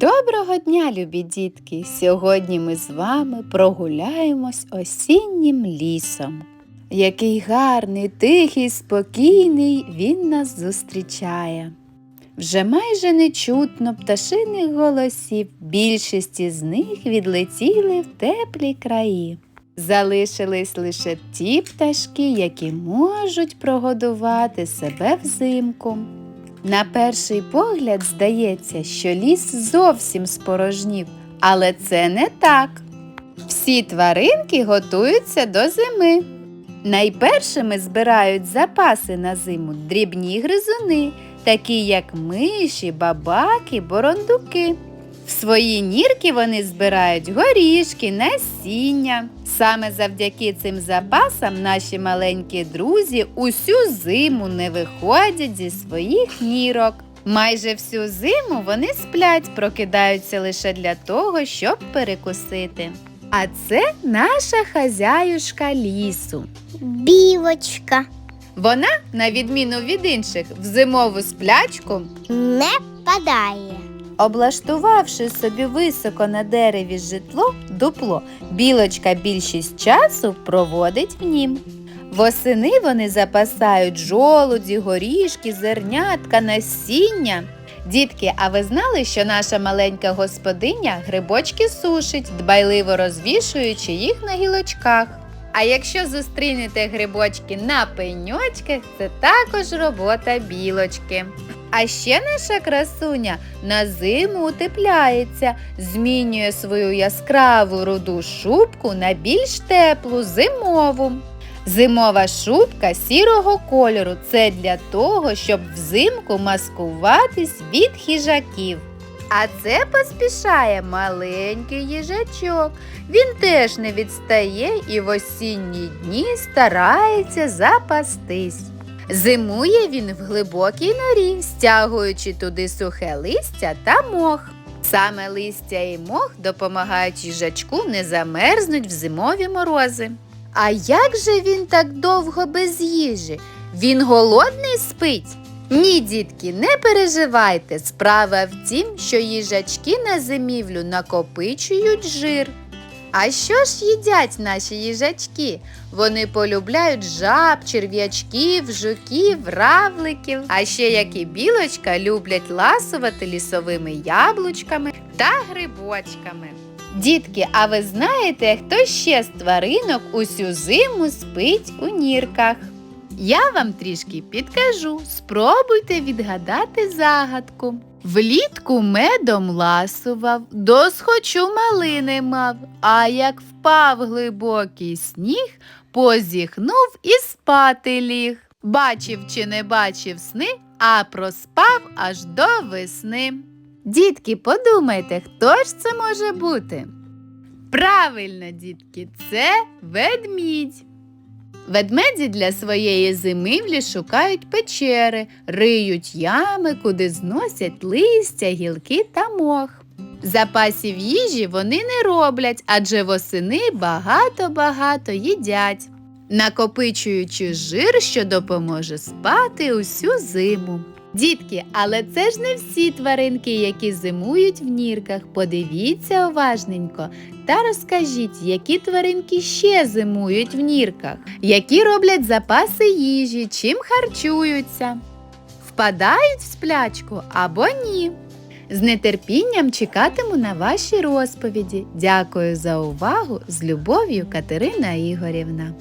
Доброго дня, любі дітки! Сьогодні ми з вами прогуляємось осіннім лісом. Який гарний, тихий, спокійний він нас зустрічає. Вже майже не чутно пташиних голосів, більшість із них відлетіли в теплі краї. Залишились лише ті пташки, які можуть прогодувати себе взимку. На перший погляд здається, що ліс зовсім спорожнів, але це не так. Всі тваринки готуються до зими. Найпершими збирають запаси на зиму дрібні гризуни, такі як миші, бабаки, борондуки. Свої нірки вони збирають горішки, насіння. Саме завдяки цим запасам наші маленькі друзі усю зиму не виходять зі своїх нірок. Майже всю зиму вони сплять, прокидаються лише для того, щоб перекусити. А це наша хазяюшка лісу. Білочка Вона, на відміну від інших, в зимову сплячку не падає. Облаштувавши собі високо на дереві житло, дупло, білочка більшість часу проводить в нім. Восени вони запасають жолуді, горішки, зернятка, насіння. Дітки, а ви знали, що наша маленька господиня грибочки сушить, дбайливо розвішуючи їх на гілочках. А якщо зустрінете грибочки на пеньочках, це також робота білочки. А ще наша красуня на зиму утепляється, змінює свою яскраву руду шубку на більш теплу зимову. Зимова шубка сірого кольору це для того, щоб взимку маскуватись від хижаків. А це поспішає маленький їжачок. Він теж не відстає і в осінні дні старається запастись. Зимує він в глибокій норі, стягуючи туди сухе листя та мох. Саме листя і мох допомагають їжачку не замерзнуть в зимові морози. А як же він так довго без їжі? Він голодний спить? Ні, дітки, не переживайте. Справа в тім, що їжачки на зимівлю накопичують жир. А що ж їдять наші їжачки? Вони полюбляють жаб, черв'ячків, жуків, равликів. А ще, як і білочка, люблять ласувати лісовими яблучками та грибочками. Дітки, а ви знаєте, хто ще з тваринок усю зиму спить у нірках? Я вам трішки підкажу, спробуйте відгадати загадку. Влітку медом ласував, досхочу малини мав, а як впав глибокий сніг, позіхнув і спати ліг. Бачив чи не бачив сни, а проспав аж до весни. Дітки, подумайте, хто ж це може бути? Правильно, дітки, це ведмідь. Ведмеді для своєї зимівлі шукають печери, риють ями, куди зносять листя, гілки та мох. Запасів їжі вони не роблять, адже восени багато-багато їдять, накопичуючи жир, що допоможе спати усю зиму. Дітки, але це ж не всі тваринки, які зимують в нірках. Подивіться уважненько та розкажіть, які тваринки ще зимують в нірках, які роблять запаси їжі, чим харчуються, впадають в сплячку або ні. З нетерпінням чекатиму на ваші розповіді. Дякую за увагу з любов'ю Катерина Ігорівна.